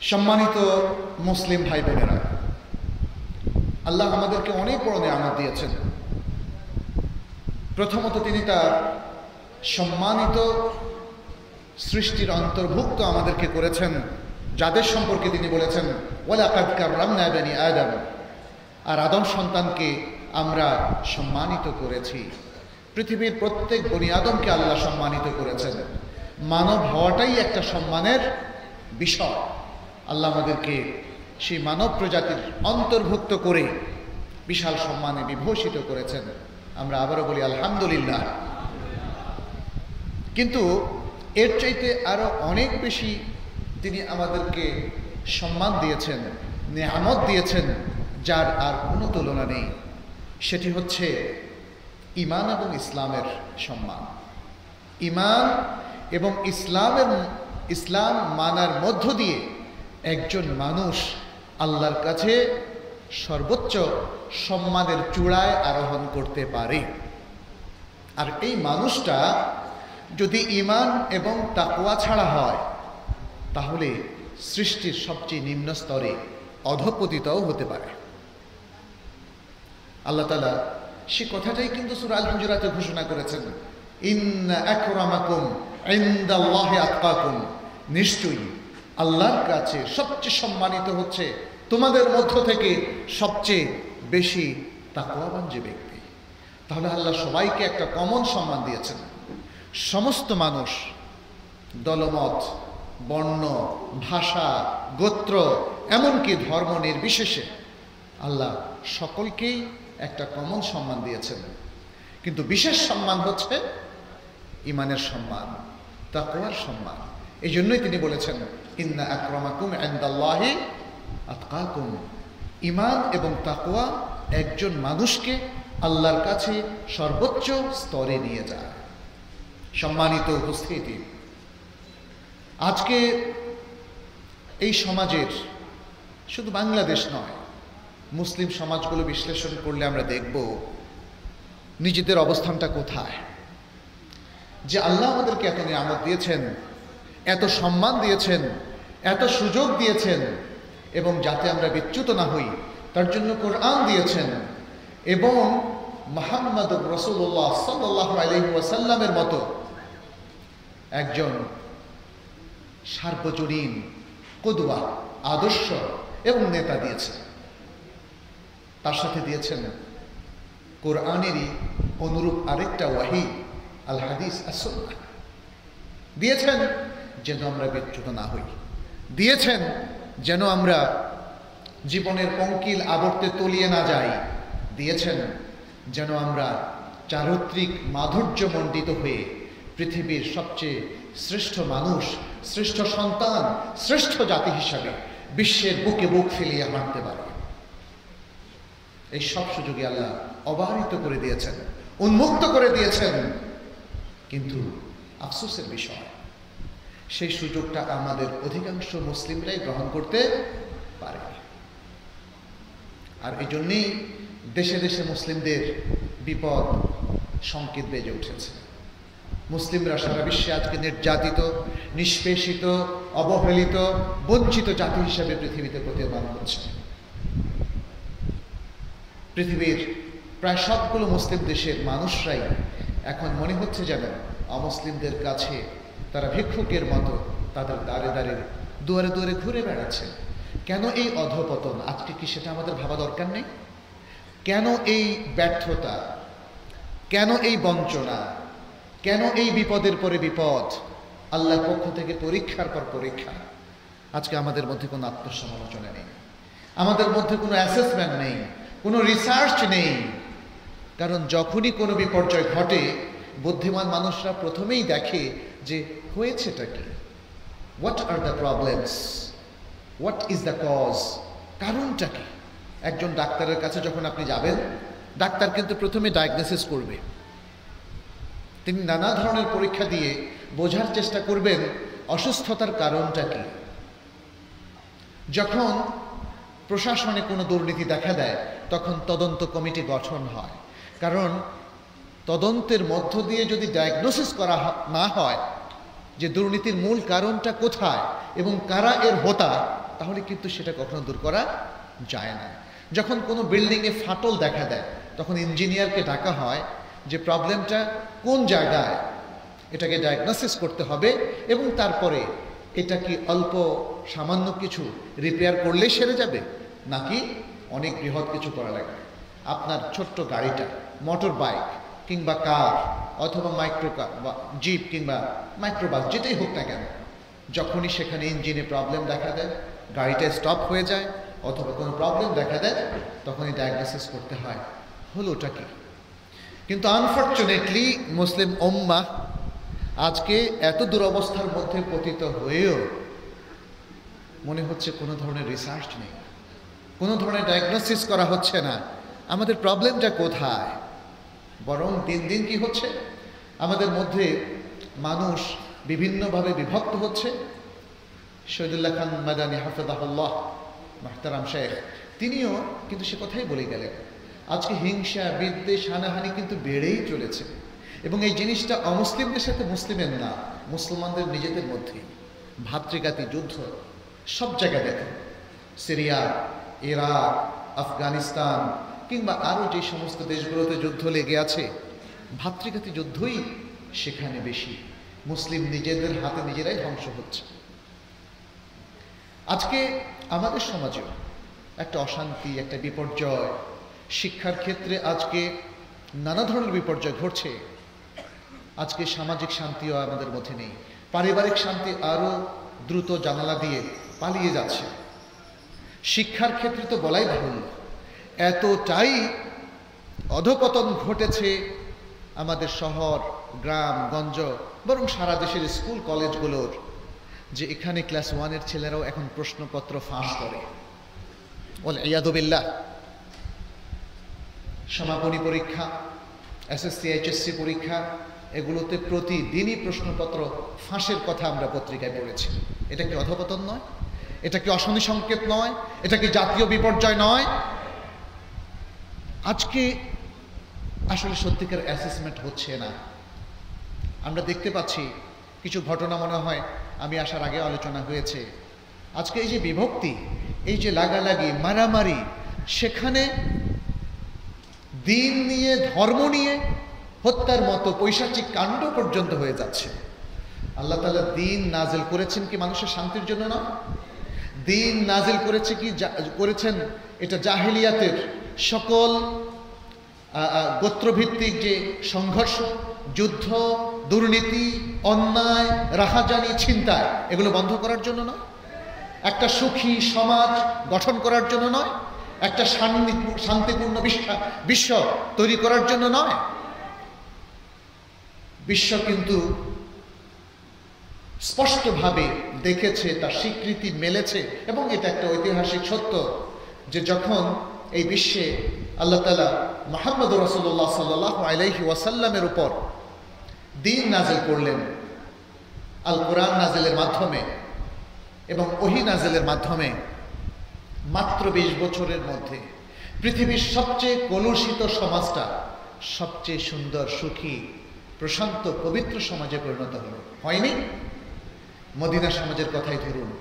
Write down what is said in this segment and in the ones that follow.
সম্মানিত মুসলিম ভাই বোনেরা আল্লাহ আমাদেরকে অনেক বড় নিয়ামত দিয়েছেন। প্রথমত তিনি তার সম্মানিত সৃষ্টির অন্তর্ভুক্ত আমাদেরকে করেছেন, যাদের সম্পর্কে তিনি বলেছেন বানি আদম। আর আদম সন্তানকে আমরা সম্মানিত করেছি। পৃথিবীর প্রত্যেক বনি আদমকে আল্লাহ সম্মানিত করেছেন। মানব হওয়াটাই একটা সম্মানের বিষয়। আল্লাহ আমাদেরকে সেই মানব প্রজাতির অন্তর্ভুক্ত করে বিশাল সম্মানে বিভূষিত করেছেন। আমরা আবারও বলি আলহামদুলিল্লাহ। কিন্তু এর চাইতে আরও অনেক বেশি তিনি আমাদেরকে সম্মান দিয়েছেন নেহামত দিয়েছেন, যার আর কোনো তুলনা নেই। সেটি হচ্ছে ইমান এবং ইসলামের সম্মান। ইমান এবং ইসলামের, ইসলাম মানার মধ্য দিয়ে একজন মানুষ আল্লাহর কাছে সর্বোচ্চ সম্মানের চূড়ায় আরোহণ করতে পারে। আর এই মানুষটা যদি ইমান এবং তাকুয়া ছাড়া হয়, তাহলে সৃষ্টির সবচেয়ে নিম্ন স্তরে অধপতিতও হতে পারে। আল্লাহ তালা সে কথাটাই কিন্তু সুরাল হুজুরাতে ঘোষণা করেছেন। আকরামাকুম ইনদাল্লাহি আতকাকুম। নিশ্চয়ই আল্লাহর কাছে সবচেয়ে সম্মানিত হচ্ছে তোমাদের মধ্য থেকে সবচেয়ে বেশি তাকওয়াবান যে ব্যক্তি। তাহলে আল্লাহ সবাইকে একটা কমন সম্মান দিয়েছেন। সমস্ত মানুষ, দলমত, বর্ণ, ভাষা, গোত্র, এমনকি ধর্ম নির্বিশেষে আল্লাহ সকলকেই একটা কমন সম্মান দিয়েছেন। কিন্তু বিশেষ সম্মান হচ্ছে ইমানের সম্মান, তাকওয়ার সম্মান। এই জন্যই তিনি বলেছেন, ইন্না আক্রমাকুম আন্দাল্লাহি আতকাকুম। ইমান এবং তাকওয়া একজন মানুষকে আল্লাহর কাছে সর্বোচ্চ স্তরে নিয়ে যায়। সম্মানিত উপস্থিতি। আজকে এই সমাজের শুধু বাংলাদেশ নয়, মুসলিম সমাজগুলো বিশ্লেষণ করলে আমরা দেখব নিজেদের অবস্থানটা কোথায়। যে আল্লাহ আমাদেরকে এত নিয়ামত দিয়েছেন এত সম্মান দিয়েছেন, এত সুযোগ দিয়েছেন, এবং যাতে আমরা বিচ্যুত না হই, তার জন্য কোরআন দিয়েছেন, এবং মোহাম্মদ রসুল্লাহ সাল্লাহ আলহি ওয়াসাল্লামের মতো একজন সার্বজনীন কদুয়া আদর্শ এবং নেতা দিয়েছেন তার সাথে দিয়েছেন কোরআনেরই অনুরূপ আরেকটা ওয়াহি আল হাদিস আসল্লাহ দিয়েছেন যেন আমরা বিচ্যুত না হই। দিয়েছেন যেন আমরা জীবনের পঙ্কিল আবর্তে তলিয়ে না যাই। দিয়েছেন যেন আমরা চারিত্রিক মাধুর্য মাধুর্যমণ্ডিত হয়ে পৃথিবীর সবচেয়ে শ্রেষ্ঠ মানুষ, শ্রেষ্ঠ সন্তান, শ্রেষ্ঠ জাতি হিসাবে বিশ্বের বুকে বুক ফেলিয়ে হাঁটতে পারে। এই সব সুযোগে আল্লাহ অবাহিত করে দিয়েছেন, উন্মুক্ত করে দিয়েছেন। কিন্তু আফসোসের বিষয় সেই সুযোগটা আমাদের অধিকাংশ মুসলিমরাই গ্রহণ করতে পারে। আর এই জন্যেই দেশে দেশে মুসলিমদের বিপদ সংকেত বেজে উঠেছে। মুসলিমরা সারা বিশ্বে আজকে নির্যাতিত, নিষ্পেষিত, অবহেলিত, বঞ্চিত জাতি হিসেবে পৃথিবীতে প্রতীয়মান হচ্ছে। পৃথিবীর প্রায় সবগুলো মুসলিম দেশের মানুষরাই এখন মনে হচ্ছে যেন অমুসলিমদের কাছে তারা ভিক্ষুকের মতো তাদের দাঁড়ে দাঁড়ে দুয়ারে দুয়ারে ঘুরে বেড়াচ্ছে কেন এই অধপতন? আজকে কি সেটা আমাদের ভাবা দরকার নেই? কেন এই ব্যর্থতা? কেন এই বঞ্চনা? কেন এই বিপদের পরে বিপদ? আল্লাহর পক্ষ থেকে পরীক্ষার পর পরীক্ষা। আজকে আমাদের মধ্যে কোনো আত্মসমালোচনা নেই। আমাদের মধ্যে কোনো অ্যাসেসমেন্ট নেই। কোনো রিসার্চ নেই। কারণ যখনই কোনো বিপর্যয় ঘটে, বুদ্ধিমান মানুষরা প্রথমেই দেখে যে হয়েছেটা কি? What are the problems what is the cause কারণটা কি? একজন ডাক্তারের কাছে যখন আপনি যাবেন, ডাক্তার কিন্তু প্রথমে ডায়াগনোসিস করবে। তিনি নানা ধরনের পরীক্ষা দিয়ে বোঝার চেষ্টা করবেন অসুস্থতার কারণটা কি। যখন প্রশাসনে কোনো দুর্নীতি দেখা দেয়, তখন তদন্ত কমিটি গঠন হয়। কারণ তদন্তের মধ্য দিয়ে যদি ডায়াগনোসিস করা না হয় যে দুর্নীতির মূল কারণটা কোথায় এবং কারা এর হোতা, তাহলে কিন্তু সেটা কখনো দূর করা যায় না। যখন কোনো বিল্ডিংয়ে ফাটল দেখা দেয়, তখন ইঞ্জিনিয়ারকে ডাকা হয় যে প্রবলেমটা কোন জায়গায়, এটাকে ডায়াগনোসিস করতে হবে এবং তারপরে এটা কি অল্প সামান্য কিছু রিপেয়ার করলেই সেরে যাবে, নাকি অনেক বৃহৎ কিছু করা লাগবে আপনার ছোট্ট গাড়িটা মোটর বাইক কিংবা কার, অথবা মাইক্রো কার বা জিপ কিংবা মাইক্রোবাস যেটাই হোক না কেন, যখনই সেখানে ইঞ্জিনে প্রবলেম দেখা দেয়, গাড়িটা স্টপ হয়ে যায়, অথবা কোনো প্রবলেম দেখা দেয়, তখনই ডায়াগনোসিস করতে হয়। হলো ওটা কি? কিন্তু আনফর্চুনেটলি মুসলিম ওম্মা আজকে এত দুরবস্থার মধ্যে পতিত হয়েও মনে হচ্ছে কোনো ধরনের রিসার্চ নেই। কোনো ধরনের ডায়াগনোসিস করা হচ্ছে না। আমাদের প্রবলেমটা কোথায়? বরং দিন দিন কি হচ্ছে? আমাদের মধ্যে মানুষ বিভিন্নভাবে বিভক্ত হচ্ছে। শহীদুল্লাহ খান মাদানী হাফেদাহুল্লাহ মাহতারাম শেখ, তিনিও কিন্তু সে কথাই বলে গেলেন, আজকে হিংসা, বিদ্বেষ, হানাহানি কিন্তু বেড়েই চলেছে। এবং এই জিনিসটা অমুসলিমদের সাথে মুসলিমের না, মুসলমানদের নিজেদের মধ্যেই। ভাতৃঘাতী যুদ্ধ সব জায়গায় দেখেন। সিরিয়া, ইরাক, আফগানিস্তান কিংবা আরও যে সমস্ত দেশগুলোতে যুদ্ধ লেগে আছে, ভাতৃঘাতী যুদ্ধই সেখানে বেশি। মুসলিম নিজেদের হাতে নিজেরাই ধ্বংস হচ্ছে। আজকে আমাদের সমাজেও একটা অশান্তি, একটা বিপর্যয়, শিক্ষার ক্ষেত্রে আজকে নানা ধরনের বিপর্যয় ঘটছে। আজকে সামাজিক শান্তিও আমাদের মধ্যে নেই। পারিবারিক শান্তি আরও দ্রুত জানালা দিয়ে পালিয়ে যাচ্ছে। শিক্ষার ক্ষেত্রে তো বলাই বাহুল্য এতটাই অধপতন ঘটেছে আমাদের শহর, গ্রাম, গঞ্জ, বরং সারা দেশের স্কুল, কলেজগুলোর, যে এখানে ক্লাস ওয়ানের ছেলেরাও এখন প্রশ্নপত্র ফাঁস করে। বলে ইয়াদবিল্লা সমাপনী পরীক্ষা, এসএসসি, এইচএসসি পরীক্ষা, এগুলোতে প্রতিদিনই প্রশ্নপত্র ফাঁসের কথা আমরা পত্রিকায় পড়েছি। এটা কি অধপতন নয়? এটা কি অশনি সংকেত নয়? এটা কি জাতীয় বিপর্যয় নয়? আজকে আসলে সত্যিকার অ্যাসেসমেন্ট হচ্ছে না। আমরা দেখতে পাচ্ছি, কিছু ঘটনা মনে হয় আমি আসার আগে আলোচনা হয়েছে। আজকে এই যে বিভক্তি, এই যে লাগালাগি, মারামারি, সেখানে দিন নিয়ে, ধর্ম নিয়ে হত্যার মতো পৈশাচিক কাণ্ড পর্যন্ত হয়ে যাচ্ছে। আল্লাহ তালা দিন নাজেল করেছেন কি মানুষের শান্তির জন্য না? দিন নাজেল করেছে কি করেছেন এটা জাহেলিয়াতের সকল গোত্রভিত্তিক যে সংঘর্ষ, যুদ্ধ, দুর্নীতি, অন্যায়, রাহাজানি ছিনতায় এগুলো বন্ধ করার জন্য নয়। একটা সুখী সমাজ গঠন করার জন্য নয়। একটা শান্তিপূর্ণ বিশ্ব তৈরি করার জন্য নয়। বিশ্ব কিন্তু স্পষ্টভাবে দেখেছে, তার স্বীকৃতি মেলেছে, এবং এটা একটা ঐতিহাসিক সত্য যে যখন এই বিশ্বে আল্লাহ তালা মোহাম্মদ রসুল্লাহ সাল্লাহ আলাইহি ওয়াসাল্লামের উপর দিন নাজেল করলেন আল কোরআন নাজেলের মাধ্যমে এবং ওহি নাজেলের মাধ্যমে মাত্র বিশ বছরের মধ্যে পৃথিবীর সবচেয়ে কলুষিত সমাজটা সবচেয়ে সুন্দর, সুখী, প্রশান্ত, পবিত্র সমাজে পরিণত হল। হয়নি? মদিনা সমাজের কথাই ধরুন,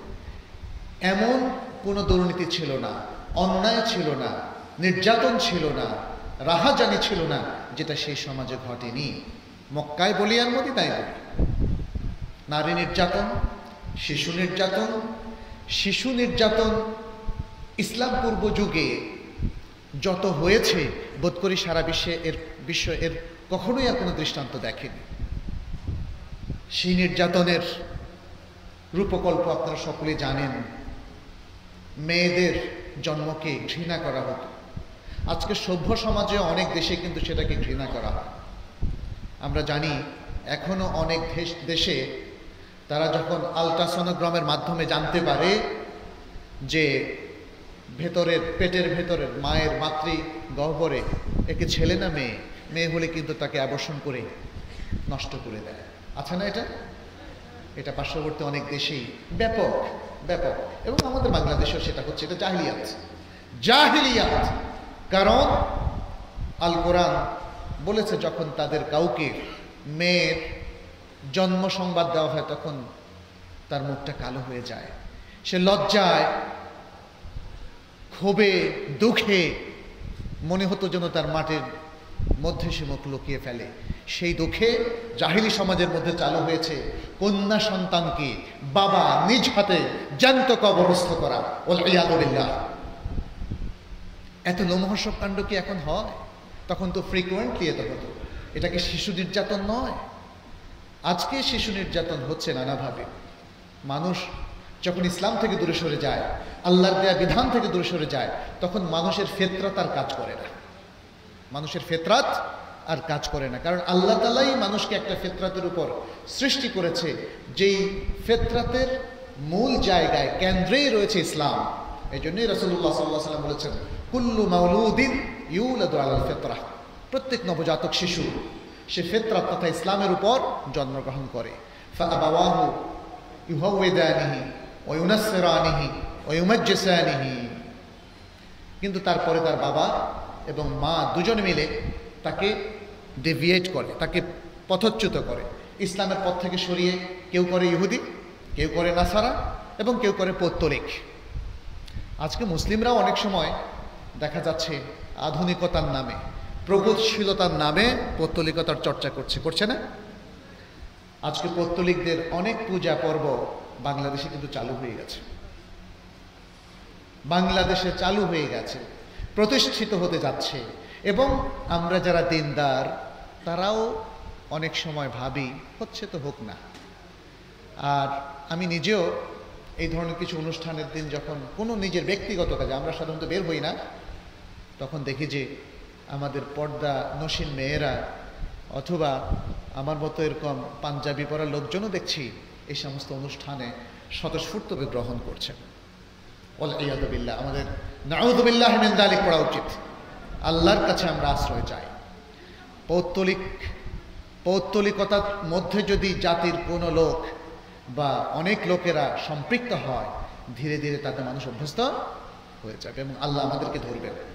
এমন কোনো দুর্নীতি ছিল না। অন্যায় ছিল না, নির্যাতন ছিল না, রাহাজানি ছিল না, যেটা সেই সমাজে ঘটেনি। মক্কায় বলি আর মদিনায় বলি। নারী নির্যাতন, শিশু নির্যাতন শিশু নির্যাতন ইসলাম পূর্ব যুগে যত হয়েছে, বোধ করি সারা বিশ্বে এর বিশ্ব এর কখনোই আর কোনো দৃষ্টান্ত দেখেনি। সেই নির্যাতনের রূপকল্প আপনারা সকলে জানেন। মেয়েদের জন্মকে ঘৃণা করা হতো। আজকে সভ্য সমাজে অনেক দেশে কিন্তু সেটাকে ঘৃণা করা হয়। আমরা জানি এখনও অনেক দেশ, দেশে তারা যখন আলট্রাসনোগ্রামের মাধ্যমে জানতে পারে যে ভেতরের, পেটের ভেতরের মায়ের মাতৃ গহ্বরে একে ছেলে না মেয়ে মেয়ে হলে কিন্তু তাকে আবর্ষণ করে নষ্ট করে দেয়। আছে না এটা? এটা পার্শ্ববর্তী অনেক দেশেই ব্যাপক। ব্যাপক। এবং আমাদের বাংলাদেশেও সেটা হচ্ছে, এটা জাহিলিয়াত। জাহিলিয়াত। কারণ আল কোরআন বলেছে, যখন তাদের কাউকে মেয়ের জন্ম সংবাদ দেওয়া হয়, তখন তার মুখটা কালো হয়ে যায়। সে লজ্জায়, ক্ষোভে, দুঃখে মনে হতো যেন তার মাটির মধ্যে সে মুখ লুকিয়ে ফেলে। সেই দুঃখে জাহিলি সমাজের মধ্যে চালু হয়েছে কন্যা সন্তানকে বাবা নিজ হাতে জ্যান্ত কবরস্থ করা ওল এত লোমহর্ষক কাণ্ড কি এখন হয়? তখন তো ফ্রিকুয়েন্টলি এত হতো। এটা কি শিশু নির্যাতন নয়? আজকে শিশু নির্যাতন হচ্ছে নানাভাবে। মানুষ যখন ইসলাম থেকে দূরে সরে যায়, আল্লাহর দেয়া বিধান থেকে দূরে সরে যায়, তখন মানুষের ফেতরাত আর কাজ করে না। মানুষের ফেতরাত আর কাজ করে না। কারণ আল্লাহ তালাই মানুষকে একটা ফেতরাতের উপর সৃষ্টি করেছে, যেই ফেতরাতের মূল জায়গায়, কেন্দ্রেই রয়েছে ইসলাম। এই জন্যই রসুল্লাহ সাল্লাহ সাল্লাম বলেছেন, কুল্লু মাউলুদ্দিন ইউলাদু আলাল ফেতরা। প্রত্যেক নবজাতক শিশু, সে ফেতরাত তথা ইসলামের উপর জন্মগ্রহণ করে। কিন্তু তারপরে তার বাবা এবং মা দুজন মিলে তাকে ডেভিয়েট করে, তাকে পথচ্যুত করে। ইসলামের পথ থেকে সরিয়ে কেউ করে ইহুদি, কেউ করে নাসারা এবং কেউ করে পৌত্তলিক। আজকে মুসলিমরাও অনেক সময় দেখা যাচ্ছে আধুনিকতার নামে, প্রগতিশীলতার নামে পৌত্তলিকতার চর্চা করছে করছে না? আজকে পৌত্তলিকদের অনেক পূজা পর্ব বাংলাদেশে কিন্তু চালু হয়ে গেছে। বাংলাদেশে চালু হয়ে গেছে, প্রতিষ্ঠিত হতে যাচ্ছে এবং আমরা যারা দিনদার, তারাও অনেক সময় ভাবি, হচ্ছে তো হোক না। আর আমি নিজেও এই ধরনের কিছু অনুষ্ঠানের দিন যখন কোনো নিজের ব্যক্তিগত কাজে আমরা সাধারণত বের হই না, তখন দেখি যে আমাদের পর্দা নসীন মেয়েরা অথবা আমার মতো এরকম পাঞ্জাবি পরা লোকজনও দেখছি এই সমস্ত অনুষ্ঠানে স্বতঃস্ফূর্তভাবে গ্রহণ করছেন। ওল ইয়াদবিল্লাহ আমাদের নাউদুবিল্লাহ মেন্দালিক পড়া উচিত। আল্লাহর কাছে আমরা আশ্রয় চাই। পৌত্তলিক, পৌত্তলিকতার মধ্যে যদি জাতির কোনো লোক বা অনেক লোকেরা সম্পৃক্ত হয়, ধীরে ধীরে তাতে মানুষ অভ্যস্ত হয়ে যাবে এবং আল্লাহ আমাদেরকে ধরবেন।